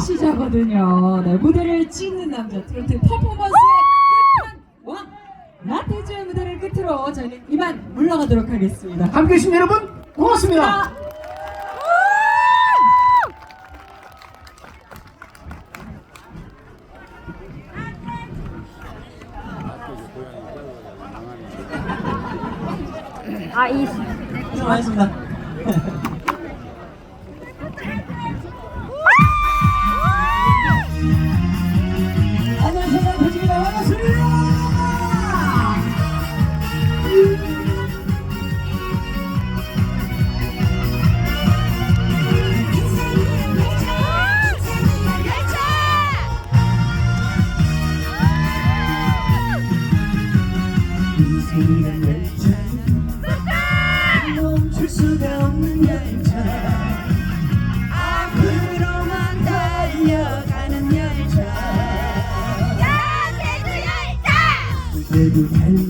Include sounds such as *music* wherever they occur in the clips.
시작하거든요. 네, 무대를 찍는 남자 트로트 퍼포먼스의 나태주의 무대를 끝으로 저희는 이만 물러가도록 하겠습니다. 함께 해주신 여러분 고맙습니다. 아, 이 수고하셨습니다. 그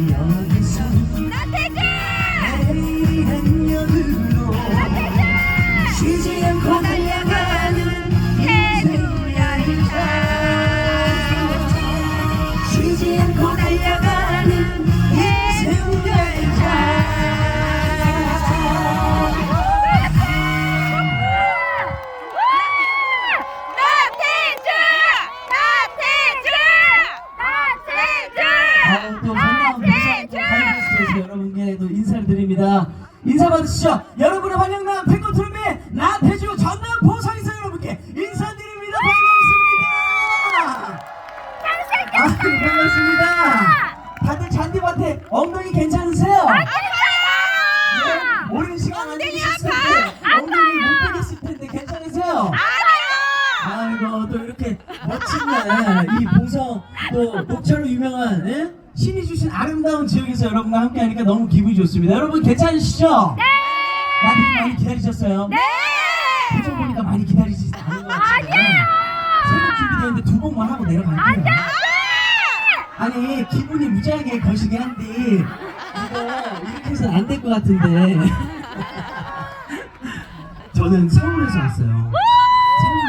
엉덩이 괜찮으세요? 네, 오랜 시간 안 계셨을 텐데 엉덩이 못 빼겠을 텐데 괜찮으세요? 아이고 또 이렇게 멋진 날이 봉성 또 녹차로 유명한 예? 신이 주신 아름다운 지역에서 여러분과 함께 하니까 너무 기분이 좋습니다. 여러분 괜찮으시죠? 네. 많이 많이 기다리셨어요? 네. 표정 보니까 많이 기다리시지 않은 것 같아요. 새벽 준비되는데 두 번만 하고 내려갈게요. 아니 기분이 무지하게 거시기 한데 이거 이렇게 해서는 안 될 것 같은데 *laughs* 저는 서울에서 왔어요.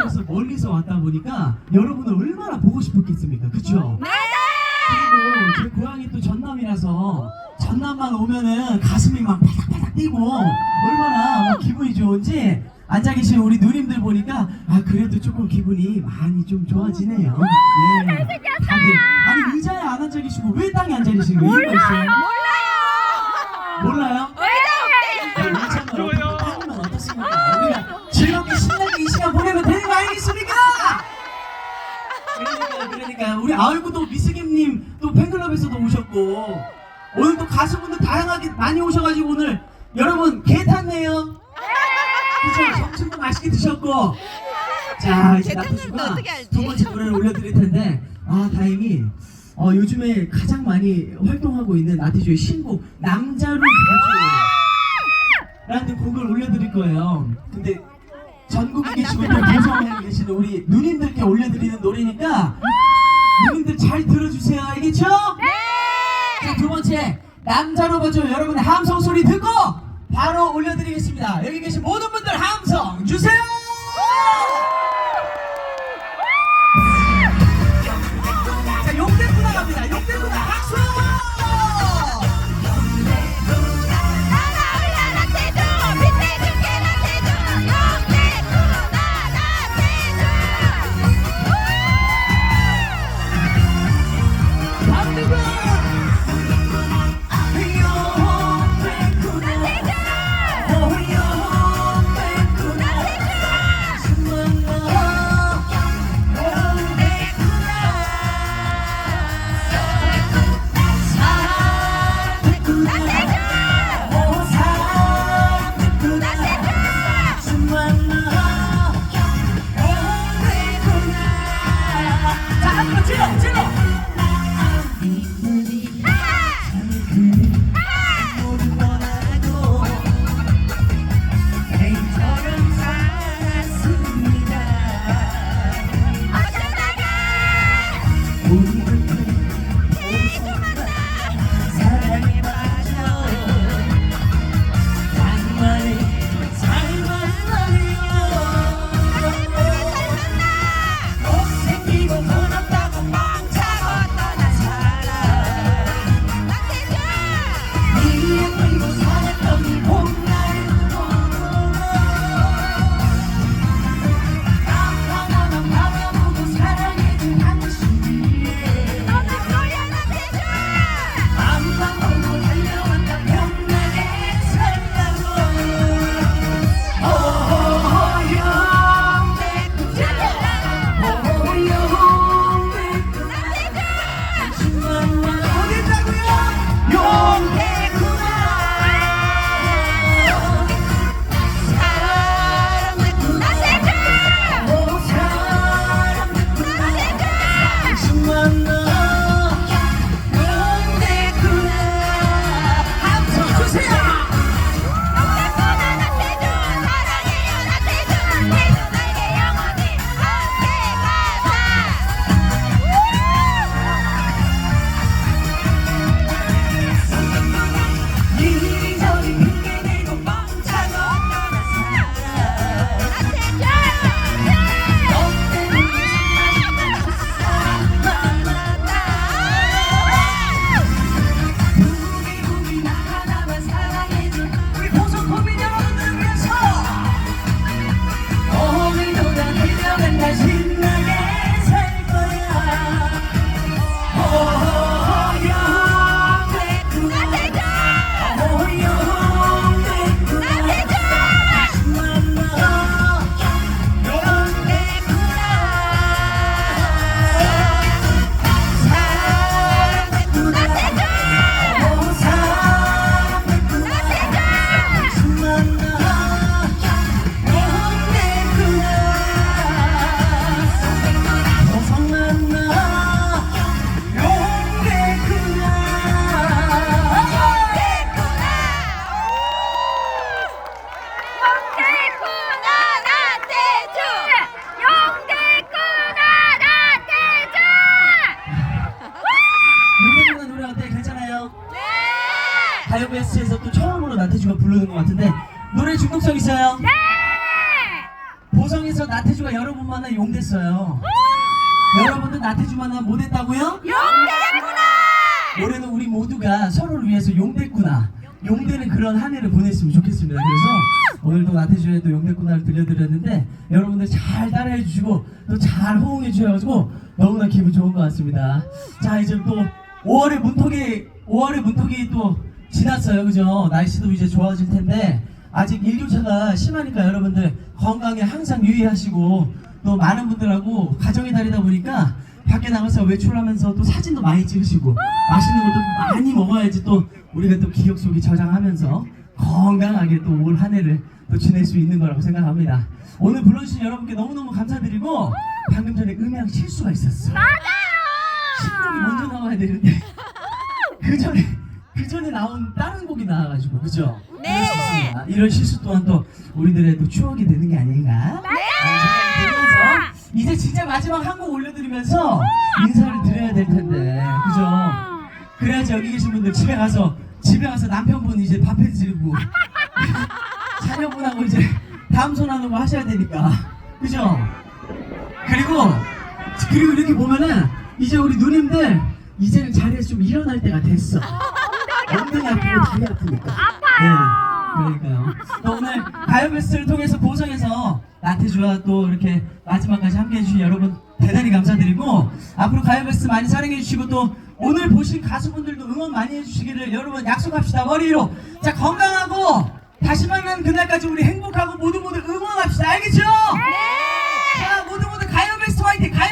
서울에서 멀리서 왔다 보니까 여러분을 얼마나 보고 싶었겠습니까? 그쵸? 그리고 제 고향이 또 전남이라서 전남만 오면은 가슴이 막 바닥바닥 뛰고 얼마나 막 기분이 좋은지 앉아 계신 우리 누님들 보니까 아 그래도 조금 기분이 많이 좀 좋아지네요. 네. 다들 아니 안 앉아 계시고 왜 땅에 앉아 계시는 거예요? 이유가 있어요? 몰라요? 좋아요. 땅이면 어떻습니까? 우리가 즐겁게 신나게 이 시간 보내면 되는 거 아니겠습니까? 그러니까 그러니까 우리 아이고 또 미스김님 또 팬클럽에서도 오셨고 오늘 또 가수분들 다양하게 많이 오셔가지고 오늘 여러분 개 탔네요. 그죠? 점심도 맛있게 드셨고 자 이제 알지? 두 번째 노래를 올려드릴 텐데 아 다행히 어, 요즘에 가장 많이 활동하고 있는 나티주의 신곡 남자를 봐줘라는 곡을 올려드릴 거예요. 근데 전국에 아, 계시고 또 방송에 계시는 우리 누님들께 올려드리는 노래니까 누님들 잘 들어주세요. 알겠죠? 네! 자, 두 번째 남자로 봐줘 여러분의 함성 소리 듣고 바로 올려드리겠습니다. 여기 계신 모든 분들 함성 주세요. 나태주가 부르는 것 같은데 노래 중독성 있어요? 보석 보성에서 나태주가 여러분 만나 용됐어요. 여러분도 나태주 만나 못했다고요? 용대구나! 올해는 우리 모두가 서로를 위해서 용됐구나. 용되는 그런 한 해를 보냈으면 좋겠습니다. 그래서 오늘도 나태주의 또 용됐구나를 들려드렸는데 여러분들 잘 따라해 주시고 또 잘 호응해 주셔가지고 너무나 기분 좋은 것 같습니다. 자 이제 또 5월의 문턱이 5월의 문턱이 또 지났어요, 그죠? 날씨도 이제 좋아질 텐데 아직 일교차가 심하니까 여러분들 건강에 항상 유의하시고 또 많은 분들하고 가정의 달이다 보니까 밖에 나가서 외출하면서 또 사진도 많이 찍으시고 맛있는 것도 많이 먹어야지 또 우리가 또 기억 속에 저장하면서 건강하게 또 올 한 해를 또 지낼 수 있는 거라고 생각합니다. 오늘 불러주신 여러분께 너무너무 감사드리고 방금 전에 음향 실수가 있었어. 신곡이 먼저 나와야 되는데 *laughs* 그 전에 그 전에 나온 다른 곡이 나와가지고 그죠? 네. 그렇습니다. 이런 실수 또한 또 우리들의 또 추억이 되는 게 아닌가? 네. 이제 진짜 마지막 한 곡 올려드리면서 인사를 드려야 될 텐데 그죠? 그래야지 여기 계신 분들 집에 가서 집에 가서 남편분 이제 밥 해드리고 *laughs* 자녀분하고 이제 다음 손 하는 거 하셔야 되니까 그죠? 그리고 그리고 이렇게 보면은 이제 우리 누님들 이제는 자리에서 좀 일어날 때가 됐어. 엉덩이 아프고 다리 아프니까. 아파요. 네, 그러니까요. 또 오늘 가요베스트를 통해서 보성에서 나태주와 또 이렇게 마지막까지 함께 해 주신 여러분 대단히 감사드리고 앞으로 가요베스트 많이 사랑해 주시고 또 오늘 보신 가수분들도 응원 많이 해주시기를 여러분 약속합시다 머리 위로 자 건강하고 다시 만나는 그날까지 우리 행복하고 모두 모두 응원합시다 알겠죠? 자 모두 모두 가요베스트 화이팅 가요